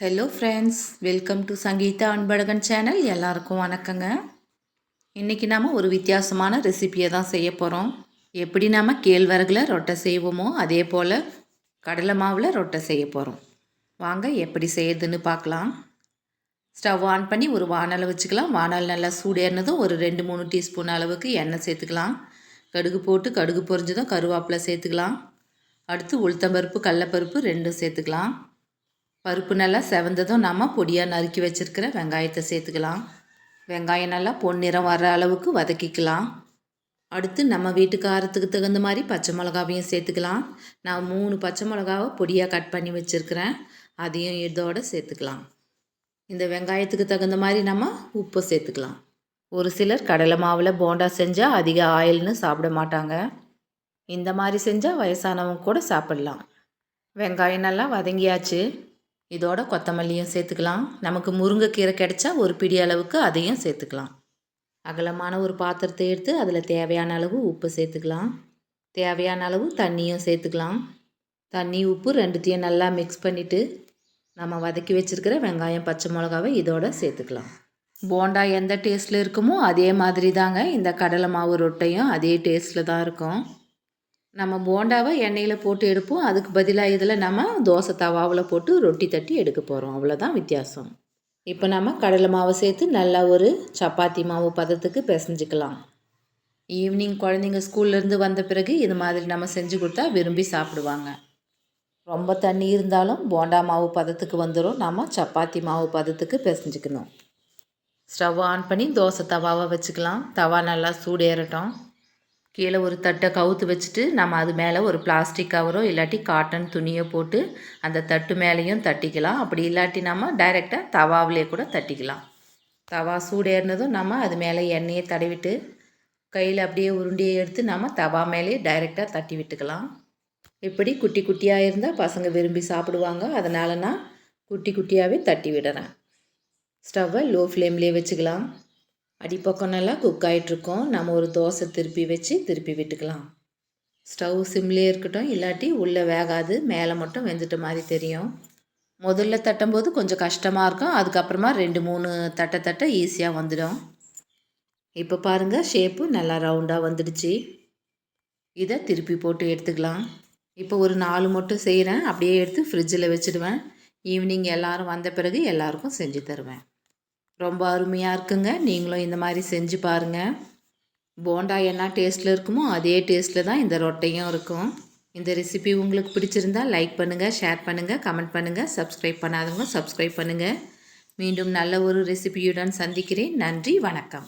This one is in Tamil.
Hello friends welcome to Sangeetha Anbazhagan channel எல்லாருக்கும் வணக்கங்க. இன்றைக்கி நாம் ஒரு வித்தியாசமான ரெசிப்பியை தான் செய்ய போகிறோம் எப்படி நாம் கேழ்வரகில் ரொட்டை செய்வோமோ அதே போல் கடலை மாவில் ரொட்டை செய்ய போகிறோம் வாங்க எப்படி செய்யுதுன்னு பார்க்கலாம். ஸ்டவ் ஆன் பண்ணி ஒரு வானலை வச்சுக்கலாம். வானல் நல்லா சூடேறினதும் ஒரு ரெண்டு மூணு டீஸ்பூன் அளவுக்கு எண்ணெய் சேர்த்துக்கலாம். கடுகு போட்டு கடுகு பொரிஞ்சதும் கருவேப்பிலை சேர்த்துக்கலாம். அடுத்து உளுத்தம்பருப்பு கடலப்பருப்பு ரெண்டும் சேர்த்துக்கலாம். பருப்பு நல்லா செவந்ததும் நம்ம பொடியாக நறுக்கி வச்சுருக்கிற வெங்காயத்தை சேர்த்துக்கலாம். வெங்காயம் நல்லா பொன்னிறம் வர அளவுக்கு வதக்கிக்கலாம். அடுத்து நம்ம வீட்டு காரத்துக்கு தகுந்த மாதிரி பச்சை மிளகாவையும் சேர்த்துக்கலாம். நான் மூணு பச்சை மிளகாவை பொடியாக கட் பண்ணி வச்சுருக்கிறேன். அதையும் இதோடு சேர்த்துக்கலாம். இந்த வெங்காயத்துக்கு தகுந்த மாதிரி நம்ம உப்பு சேர்த்துக்கலாம். ஒரு சிலர் கடலை மாவில் போண்டா செஞ்சால் அதிக ஆயில்னு சாப்பிட மாட்டாங்க. இந்த மாதிரி செஞ்சால் வயசானவங்க கூட சாப்பிட்லாம். வெங்காயம் நல்லா வதங்கியாச்சு. இதோட கொத்தமல்லியும் சேர்த்துக்கலாம். நமக்கு முருங்கைக்கீரை கிடைச்சா ஒரு பிடி அளவுக்கு அதையும் சேர்த்துக்கலாம். அகலமான ஒரு பாத்திரத்தை எடுத்து அதில் தேவையான அளவு உப்பு சேர்த்துக்கலாம். தேவையான அளவு தண்ணியும் சேர்த்துக்கலாம். தண்ணி உப்பு ரெண்டுத்தையும் நல்லா மிக்ஸ் பண்ணிவிட்டு நம்ம வதக்கி வச்சுருக்கிற வெங்காயம் பச்சை மிளகாவை இதோட சேர்த்துக்கலாம். போண்டா எந்த டேஸ்ட்டில் இருக்குமோ அதே மாதிரி தாங்க இந்த கடலை மாவு ரொட்டையும் அதே டேஸ்ட்டில் தான் இருக்கும். நம்ம போண்டாவை எண்ணெயில் போட்டு எடுப்போம். அதுக்கு பதிலாக இதில் நம்ம தோசை தவாவில் போட்டு ரொட்டி தட்டி எடுக்க போகிறோம் அவ்வளோதான் வித்தியாசம். இப்போ நம்ம கடலை மாவை சேர்த்து நல்லா ஒரு சப்பாத்தி மாவு பதத்துக்கு பிசைஞ்சிக்கலாம். ஈவினிங் குழந்தைங்க ஸ்கூல்லேருந்து வந்த பிறகு இது மாதிரி நம்ம செஞ்சு கொடுத்தா விரும்பி சாப்பிடுவாங்க. ரொம்ப தண்ணி இருந்தாலும் போண்டா மாவு பதத்துக்கு வந்துடும் நம்ம சப்பாத்தி மாவு பதத்துக்கு பிசைஞ்சிக்கணும். ஸ்டவ் ஆன் பண்ணி தோசை தவாவை வச்சுக்கலாம். தவா நல்லா சூடேறட்டும். கீழே ஒரு தட்டை கவுத்து வச்சுட்டு நம்ம அது மேலே ஒரு பிளாஸ்டிக் கவரோ இல்லாட்டி காட்டன் துணியோ போட்டு அந்த தட்டு மேலேயும் தட்டிக்கலாம். அப்படி இல்லாட்டி நம்ம டைரெக்டாக தவாவிலே கூட தட்டிக்கலாம். தவா சூடேறினதும் நம்ம அது மேலே எண்ணெயை தடவிட்டு கையில் அப்படியே உருண்டியை எடுத்து நம்ம தவா மேலேயே டைரெக்டாக தட்டி விட்டுக்கலாம். இப்படி குட்டி குட்டியாக இருந்தால் பசங்க விரும்பி சாப்பிடுவாங்க. அதனால் நான் குட்டி குட்டியாகவே தட்டி விடுறேன். ஸ்டவ்வை லோ ஃப்ளேம்லேயே வச்சுக்கலாம். அடிப்பக்கம் நல்லா குக் ஆகிட்ருக்கோம் நம்ம ஒரு தோசை திருப்பி வச்சு திருப்பி விட்டுக்கலாம். ஸ்டவ் சிம்லேயே இருக்கட்டும் இல்லாட்டி உள்ளே வேகாது. மேலே மட்டும் வெந்துட்ட மாதிரி தெரியும். முதல்ல தட்டும்போது கொஞ்சம் கஷ்டமாக இருக்கும். அதுக்கப்புறமா ரெண்டு மூணு தட்டை தட்ட ஈஸியாக வந்துடும். இப்போ பாருங்கள் ஷேப்பு நல்லா ரவுண்டாக வந்துடுச்சு. இதை திருப்பி போட்டு எடுத்துக்கலாம். இப்போ ஒரு நாலு மட்டும் செய்கிறேன் அப்படியே எடுத்து ஃப்ரிட்ஜில் வச்சுடுவேன். ஈவினிங் எல்லோரும் வந்த பிறகு எல்லாருக்கும் செஞ்சு தருவேன். ரொம்ப அருமையாக இருக்குங்க. நீங்களும் இந்த மாதிரி செஞ்சு பாருங்கள் போண்டா என்ன டேஸ்ட்டில் இருக்குமோ அதே டேஸ்ட்டில் தான் இந்த ரொட்டையும் இருக்கும். இந்த ரெசிபி உங்களுக்கு பிடிச்சிருந்தா லைக் பண்ணுங்கள் ஷேர் பண்ணுங்கள் கமெண்ட் பண்ணுங்கள் சப்ஸ்கிரைப் பண்ணாதவங்க சப்ஸ்கிரைப் பண்ணுங்கள் மீண்டும் நல்ல ஒரு ரெசிபியுடன் சந்திக்கிறேன். நன்றி வணக்கம்.